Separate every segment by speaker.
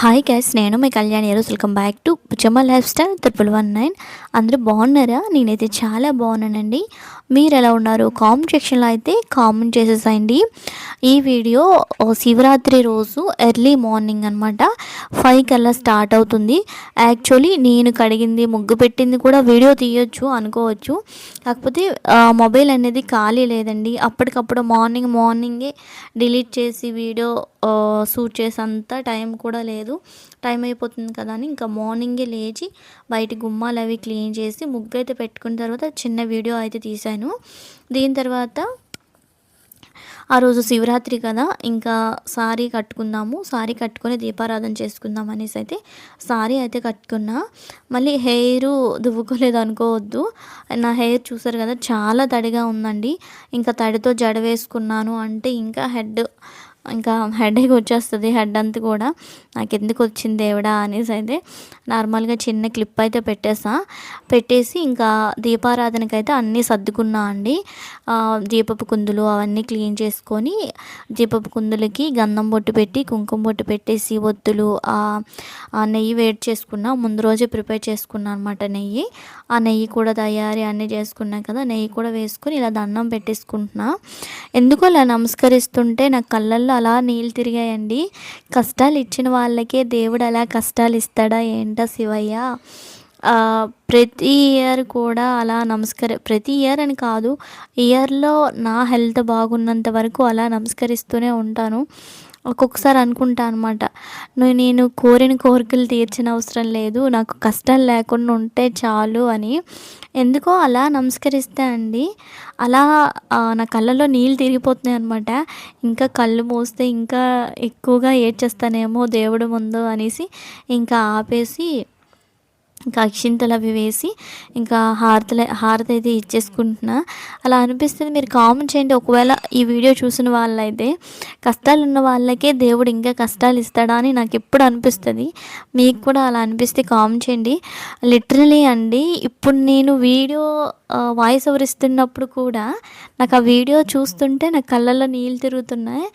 Speaker 1: Hi gas నేను మీ కళ్యాణ్ ఈరోజు welcome back to Puchamma lifestyle triple one nine అందరూ బాగున్నారా? నేనైతే చాలా బాగున్నానండి. మీరు ఎలా ఉన్నారు? కామెంట్ సెక్షన్లో అయితే కామెంట్ చేసేసండి ఈ వీడియో శివరాత్రి రోజు ఎర్లీ మార్నింగ్ అనమాట ఫైవ్ కల్లా స్టార్ట్ అవుతుంది. యాక్చువల్లీ నేను కడిగింది ముగ్గు పెట్టింది కూడా వీడియో తీయొచ్చు అనుకోవచ్చు. కాకపోతే మొబైల్ అనేది ఖాళీ లేదండి. అప్పటికప్పుడు మార్నింగ్ మార్నింగే డిలీట్ చేసి వీడియో షూట్ చేసేంత టైం కూడా లేదు. టైం అయిపోతుంది కదా అని ఇంకా మార్నింగే లేచి బయట గుమ్మాలు అవి క్లీన్ చేసి ముగ్గు అయితే పెట్టుకున్న తర్వాత చిన్న వీడియో అయితే తీశాను. దీని తర్వాత ఆ రోజు శివరాత్రి కదా ఇంకా సారీ కట్టుకుందాము సారీ కట్టుకొని దీపారాధన చేసుకుందాం అనేసి అయితే సారీ అయితే కట్టుకున్నా. మళ్ళీ హెయిర్ దువ్వుకోలేదు అనుకోవద్దు నా హెయిర్ చూసారు కదా చాలా తడిగా ఉందండి. ఇంకా తడితో జడ వేసుకున్నాను అంటే ఇంకా హెడ్ ఇంకా హెడేక్ వచ్చేస్తుంది హెడ్ అంతా కూడా. నాకు ఎందుకు వచ్చింది దేవుడా అనేసి అయితే నార్మల్గా చిన్న క్లిప్ అయితే పెట్టేసా. పెట్టేసి ఇంకా దీపారాధనకి అయితే అన్నీ సర్దుకున్నా అండి. జీపపు కుందులు అవన్నీ క్లీన్ చేసుకొని జీపపు కుందులకి గంధం బొట్టు పెట్టి కుంకుమ బొట్టు పెట్టేసి ఒత్తులు ఆ నెయ్యి వేడి చేసుకున్నా ముందు రోజే ప్రిపేర్ చేసుకున్నా అనమాట నెయ్యి. ఆ నెయ్యి కూడా తయారీ అన్నీ చేసుకున్నా కదా నెయ్యి కూడా వేసుకొని ఇలా దండం పెట్టేసుకుంటున్నా. ఎందుకో అలా నమస్కరిస్తుంటే నా కళ్ళల్లో అలా నీళ్ళు తిరిగాయండి. కష్టాలు ఇచ్చిన వాళ్ళకే దేవుడు అలా కష్టాలు ఇస్తాడా ఏంటా శివయ్య? ప్రతి ఇయర్ కూడా అలా నమస్కరి ప్రతి ఇయర్ అని కాదు ఇయర్లో నా హెల్త్ బాగున్నంత వరకు అలా నమస్కరిస్తూనే ఉంటాను. ఒక్కొక్కసారి అనుకుంటా అనమాట నువ్వు నేను కోరిన కోరికలు తీర్చిన అవసరం లేదు నాకు కష్టాలు లేకుండా ఉంటే చాలు అని. ఎందుకో అలా నమస్కరిస్తే అండి అలా నా కళ్ళలో నీళ్ళు తిరిగిపోతున్నాయి అనమాట ఇంకా కళ్ళు మూస్తే ఇంకా ఎక్కువగా ఏడ్చేస్తానేమో దేవుడు ముందు అనేసి ఇంకా ఆపేసి ఇంకా అక్షింతలు అవి వేసి ఇంకా హారతలు హారతి అయితే ఇచ్చేసుకుంటున్నా. అలా అనిపిస్తుంది మీరు కామెంట్ చేయండి. ఒకవేళ ఈ వీడియో చూసిన వాళ్ళైతే కష్టాలు ఉన్న వాళ్ళకే దేవుడు ఇంకా కష్టాలు ఇస్తాడా అని నాకు ఎప్పుడు అనిపిస్తుంది. మీకు కూడా అలా అనిపిస్తే కామెంట్ చేయండి. లిటరలీ అండి ఇప్పుడు నేను వీడియో వాయిస్ ఓవర్ ఇస్తున్నప్పుడు కూడా నాకు ఆ వీడియో చూస్తుంటే నా కళ్ళల్లో నీళ్ళు తిరుగుతున్నాయి.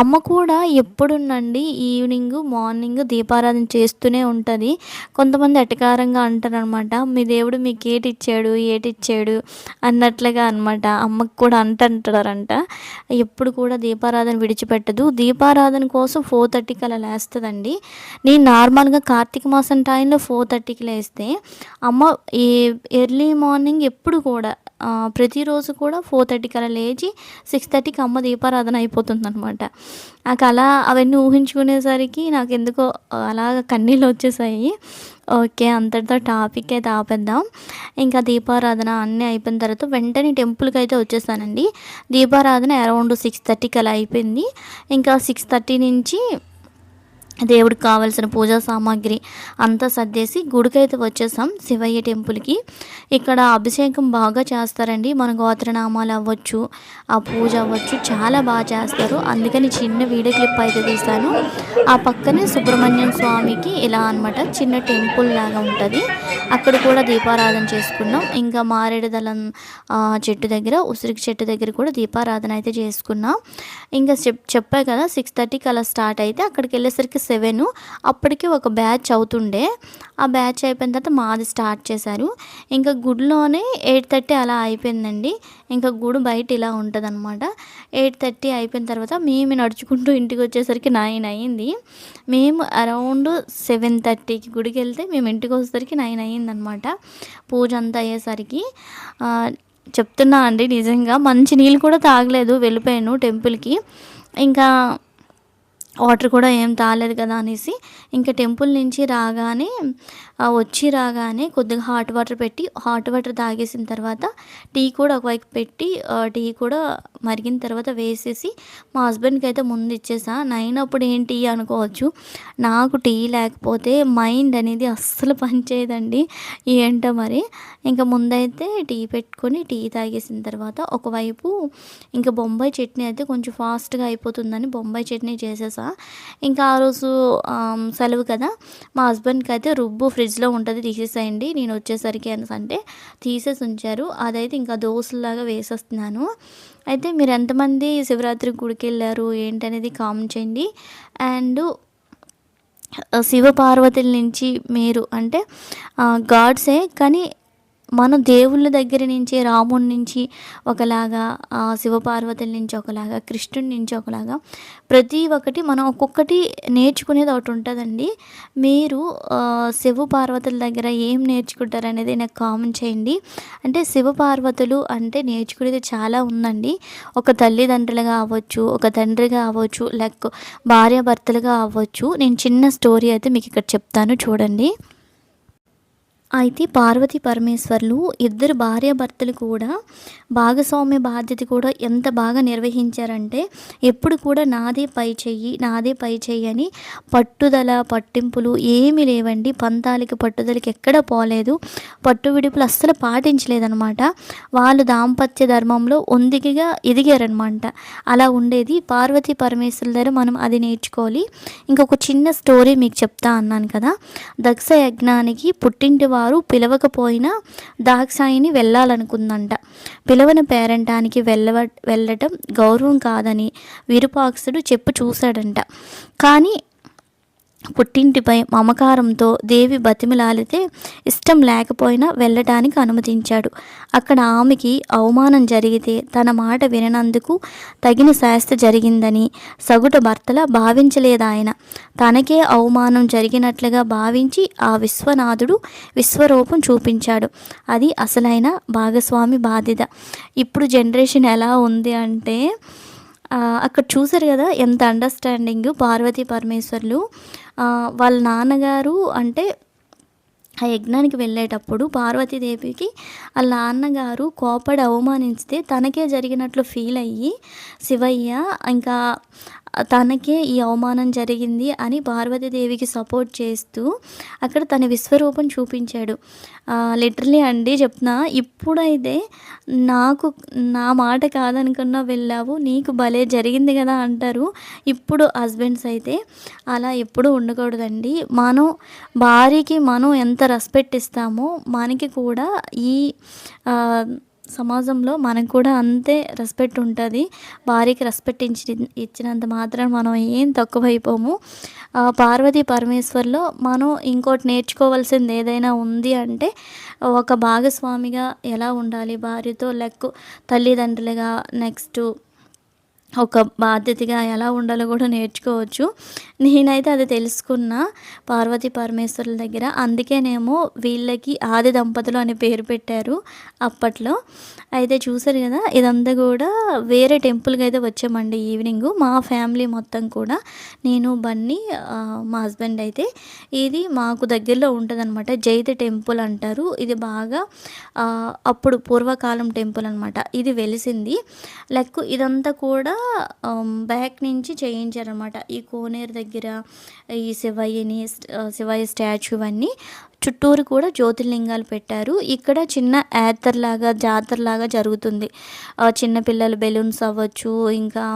Speaker 1: అమ్మ కూడా ఎప్పుడున్నండి ఈవినింగ్ మార్నింగ్ దీపారాధన చేస్తూనే ఉంటుంది. కొంతమంది అటకారం అంటారు అనమాట మీ దేవుడు మీకు ఏటి ఇచ్చాడు ఏటి ఇచ్చాడు అన్నట్లుగా అనమాట. అమ్మకు కూడా అంటుంటారంట ఎప్పుడు కూడా దీపారాధన విడిచిపెట్టదు. దీపారాధన కోసం ఫోర్ థర్టీకి అలా లేస్తుందండి. నేను నార్మల్గా కార్తీక మాసం టైంలో ఫోర్ థర్టీకి లేస్తే అమ్మ ఈ ఎర్లీ మార్నింగ్ ఎప్పుడు కూడా ప్రతిరోజు కూడా ఫోర్ థర్టీకి అలా లేచి సిక్స్ థర్టీకి అమ్మ దీపారాధన అయిపోతుంది అనమాట నాకు అలా అవన్నీ ఊహించుకునేసరికి నాకు ఎందుకో అలా కన్నీళ్ళు వచ్చేసాయి. ఓకే అంతటితో టాపిక్ అయితే ఆపేద్దాం. ఇంకా దీపారాధన అన్నీ అయిపోయిన తర్వాత వెంటనే టెంపుల్కి అయితే వచ్చేసానండి దీపారాధన అరౌండ్ సిక్స్ థర్టీకి అలా అయిపోయింది. ఇంకా సిక్స్ థర్టీ నుంచి దేవుడికి కావాల్సిన పూజా సామాగ్రి అంతా సర్దేసి గుడికైతే వచ్చేసాం. శివయ్య టెంపుల్కి. ఇక్కడ అభిషేకం బాగా చేస్తారండి. మన గోత్రనామాలు అవ్వచ్చు ఆ పూజ అవ్వచ్చు చాలా బాగా చేస్తారు. అందుకని చిన్న వీడియో క్లిప్ అయితే తీశాను. ఆ పక్కనే సుబ్రహ్మణ్యం స్వామికి ఇలా అనమాట చిన్న టెంపుల్ లాగా ఉంటుంది. అక్కడ కూడా దీపారాధన చేసుకున్నాం. ఇంకా మారేడుదలం ఆ, చెట్టు దగ్గర ఉసిరికి చెట్టు దగ్గర కూడా దీపారాధన అయితే చేసుకున్నాం. ఇంకా చెప్ చెప్పా కదా సిక్స్ థర్టీకి అలా స్టార్ట్ అయితే అక్కడికి వెళ్ళేసరికి సెవెన్. అప్పటికి ఒక బ్యాచ్ అవుతుండే. ఆ బ్యాచ్ అయిపోయిన తర్వాత మాది స్టార్ట్ చేశారు. ఇంకా గుడిలోనే ఎయిట్ థర్టీ అలా అయిపోయిందండి. ఇంకా గుడి బయట ఇలా ఉంటుంది అనమాట ఎయిట్ థర్టీ అయిపోయిన తర్వాత మేము నడుచుకుంటూ ఇంటికి వచ్చేసరికి నైన్ అయ్యింది మేము అరౌండ్ సెవెన్ థర్టీకి గుడికి వెళ్తే మేము ఇంటికి వచ్చేసరికి నైన్ అయ్యిందనమాట పూజ అంతా అయ్యేసరికి. చెప్తున్నా అండి నిజంగా మంచి నీళ్ళు కూడా తాగలేదు వెళ్ళిపోయాను టెంపుల్కి. ఇంకా వాటర్ కూడా ఏం తాగలేదు కదా అనేసి ఇంకా టెంపుల్ నుంచి రాగానే వచ్చి రాగానే కొద్దిగా హాట్ వాటర్ పెట్టి హాట్ వాటర్ తాగేసిన తర్వాత టీ కూడా ఒకవైపు పెట్టి టీ కూడా మరిగిన తర్వాత వేసేసి మా హస్బెండ్కి అయితే ముందు ఇచ్చేసా. నైన్ అప్పుడు ఏం టీ అనుకోవచ్చు. నాకు టీ లేకపోతే మైండ్ అనేది అస్సలు పనిచేయదండి ఏంటో మరి. ఇంకా ముందైతే టీ పెట్టుకొని టీ తాగేసిన తర్వాత ఒకవైపు ఇంకా బొంబాయి చట్నీ అయితే కొంచెం ఫాస్ట్గా అయిపోతుందని బొంబాయి చట్నీ చేసేసా. ఇంకా ఆ రోజు సెలవు కదా. మా హస్బెండ్కి అయితే రుబ్బు ఫ్రిడ్జ్లో ఉంటుంది తీసేసేయండి. నేను వచ్చేసరికి అంటే తీసేసి ఉంచారు. అదైతే ఇంకా దోశలాగా వేసేస్తున్నాను. అయితే మీరు ఎంతమంది శివరాత్రి గుడికి వెళ్ళారు ఏంటనేది కామెంట్ చేయండి. అండ్ శివ పార్వతుల నుంచి మీరు అంటే గాడ్సే. కానీ మనం దేవుళ్ళ దగ్గర నుంచి రాముడి నుంచి ఒకలాగా శివపార్వతుల నుంచి ఒకలాగా కృష్ణుడి నుంచి ఒకలాగా ప్రతి ఒక్కటి మనం ఒక్కొక్కటి నేర్చుకునేది ఒకటి ఉంటుందండి. మీరు శివ పార్వతుల దగ్గర ఏం నేర్చుకుంటారు అనేది నాకు కామెంట్ చేయండి. అంటే శివపార్వతులు అంటే నేర్చుకునేది చాలా ఉందండి. ఒక తల్లిదండ్రులుగా అవ్వచ్చు ఒక తండ్రిగా అవ్వచ్చు లేక భార్యాభర్తలుగా అవ్వచ్చు. నేను చిన్న స్టోరీ అయితే మీకు ఇక్కడ చెప్తాను చూడండి. అయితే పార్వతీ పరమేశ్వర్లు ఇద్దరు భార్యాభర్తలు కూడా భాగస్వామ్య బాధ్యత కూడా ఎంత బాగా నిర్వహించారంటే ఎప్పుడు కూడా నాదే పై చెయ్యి నాదే పై చెయ్యి అని పట్టుదల పట్టింపులు ఏమీ లేవండి. పంతాలకి పట్టుదలకి ఎక్కడ పోలేదు. పట్టు విడుపులు అస్సలు పాటించలేదనమాట వాళ్ళు దాంపత్య ధర్మంలో ఒందిగిగా ఎదిగారనమాట అలా ఉండేది పార్వతీ పరమేశ్వరుల దగ్గర మనం అది నేర్చుకోవాలి. ఇంకొక చిన్న స్టోరీ మీకు చెప్తా అన్నాను కదా. దక్ష యజ్ఞానికి పుట్టింటి వారు పిలవకపోయినా దాక్షాయిని వెళ్ళాలనుకుందంట. పిలవని పేరంటానికి వెళ్ళవ వెళ్ళటం గౌరవం కాదని విరూపాక్షుడు చెప్పు చూశాడంట. కానీ పుట్టింటిపై మమకారంతో దేవి బతిమిలాలితే ఇష్టం లేకపోయినా వెళ్ళటానికి అనుమతించాడు. అక్కడ ఆమెకి అవమానం జరిగితే తన మాట విననందుకు తగిన శాస్త్ర జరిగిందని సగుట భర్తల భావించలేదాయన. తనకే అవమానం జరిగినట్లుగా భావించి ఆ విశ్వనాథుడు విశ్వరూపం చూపించాడు. అది అసలైన భాగస్వామి బాధ్యత. ఇప్పుడు జనరేషన్ ఎలా ఉంది అంటే అక్కడ చూసారు కదా ఎంత అండర్స్టాండింగ్ పార్వతీ పరమేశ్వర్లు. వాళ్ళ నాన్నగారు అంటే ఆ యజ్ఞానికి వెళ్ళేటప్పుడు పార్వతీదేవికి వాళ్ళ నాన్నగారు కోపడి అవమానిస్తే తనకే జరిగినట్లు ఫీల్ అయ్యి శివయ్య ఇంకా తనకే ఈ అవమానం జరిగింది అని పార్వతీదేవికి సపోర్ట్ చేస్తూ అక్కడ తన విశ్వరూపం చూపించాడు. లిటరలీ అండి చెప్తున్నా ఇప్పుడైతే నాకు నా మాట కాదనుకున్నా వెళ్ళావు నీకు భలే జరిగింది కదా అంటారు. ఇప్పుడు హస్బెండ్స్ అయితే అలా ఎప్పుడూ ఉండకూడదండి. మనం భార్యకి మనం ఎంత రెస్పెక్ట్ ఇస్తామో మనకి కూడా ఈ సమాజంలో మనకు కూడా అంతే రెస్పెక్ట్ ఉంటుంది. భార్యకి రెస్పెక్ట్ ఇచ్చి ఇచ్చినంత మాత్రం మనం ఏం తక్కువైపోము. పార్వతీ పరమేశ్వర్లో మనం ఇంకోటి నేర్చుకోవాల్సింది ఏదైనా ఉంది అంటే ఒక భాగస్వామిగా ఎలా ఉండాలి? భార్యతో లెక్కు తల్లిదండ్రులుగా నెక్స్ట్ ఒక బాధ్యతగా ఎలా ఉండాలో కూడా నేర్చుకోవచ్చు. నేనైతే అది తెలుసుకున్న పార్వతీ పరమేశ్వరుల దగ్గర. అందుకేనేమో వీళ్ళకి ఆది దంపతులు అనే పేరు పెట్టారు అప్పట్లో. అయితే చూసారు కదా ఇదంతా కూడా వేరే టెంపుల్కి అయితే వచ్చామండి ఈవినింగ్. మా ఫ్యామిలీ మొత్తం కూడా నేను బన్నీ మా హస్బెండ్ అయితే. ఇది మాకు దగ్గరలో ఉంటుందన్నమాట. జైత టెంపుల్ అంటారు. ఇది బాగా అప్పుడు పూర్వకాలం టెంపుల్ అనమాట ఇది వెలిసింది. లెక్క ఇదంతా కూడా Um, బ్యాక్ నుంచి చేయించారనమాట ఈ కోనేరు దగ్గర ఈ శివయ్యని శివయ్య స్టాచ్యూ అన్నీ చుట్టూరు కూడా జ్యోతిర్లింగాలు పెట్టారు. ఇక్కడ చిన్న యాత్రలాగా జాతరలాగా జరుగుతుంది. చిన్నపిల్లలు బెలూన్స్ అవ్వచ్చు ఇంకా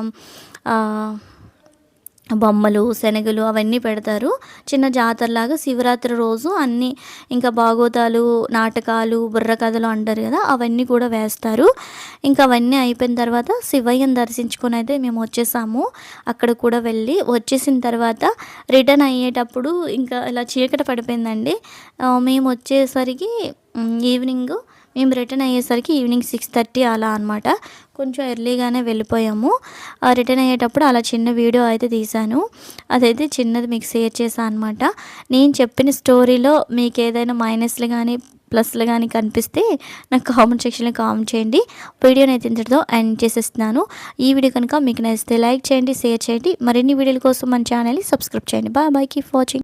Speaker 1: బొమ్మలు శనగలు అవన్నీ పెడతారు. చిన్న జాతరలాగా శివరాత్రి రోజు అన్నీ ఇంకా భాగోతాలు నాటకాలు బుర్రకథలు అంటారు కదా అవన్నీ కూడా వేస్తారు. ఇంకా అవన్నీ అయిపోయిన తర్వాత శివయ్యను దర్శించుకొని అయితే మేము వచ్చేసాము. అక్కడ కూడా వెళ్ళి వచ్చేసిన తర్వాత రిటర్న్ అయ్యేటప్పుడు ఇంకా ఇలా చీకటి పడిపోయిందండి. మేము వచ్చేసరికి ఈవినింగ్ మేము రిటర్న్ అయ్యేసరికి ఈవినింగ్ సిక్స్ థర్టీ అలా అనమాట కొంచెం ఎర్లీగానే వెళ్ళిపోయాము. రిటర్న్ అయ్యేటప్పుడు అలా చిన్న వీడియో అయితే తీశాను. అదైతే చిన్నది మీకు షేర్ చేశాను అనమాట నేను చెప్పిన స్టోరీలో మీకు ఏదైనా మైనస్లు కానీ ప్లస్లు కానీ కనిపిస్తే నాకు కామెంట్ సెక్షన్లో కామెంట్ చేయండి. వీడియోని అయితే ఇంతటితో ఎండ్ చేసేస్తున్నాను. ఈ వీడియో కనుక మీకు నచ్చితే లైక్ చేయండి షేర్ చేయండి. మరిన్ని వీడియోల కోసం మన ఛానల్ని సబ్స్క్రైబ్ చేయండి. Bye bye keep watching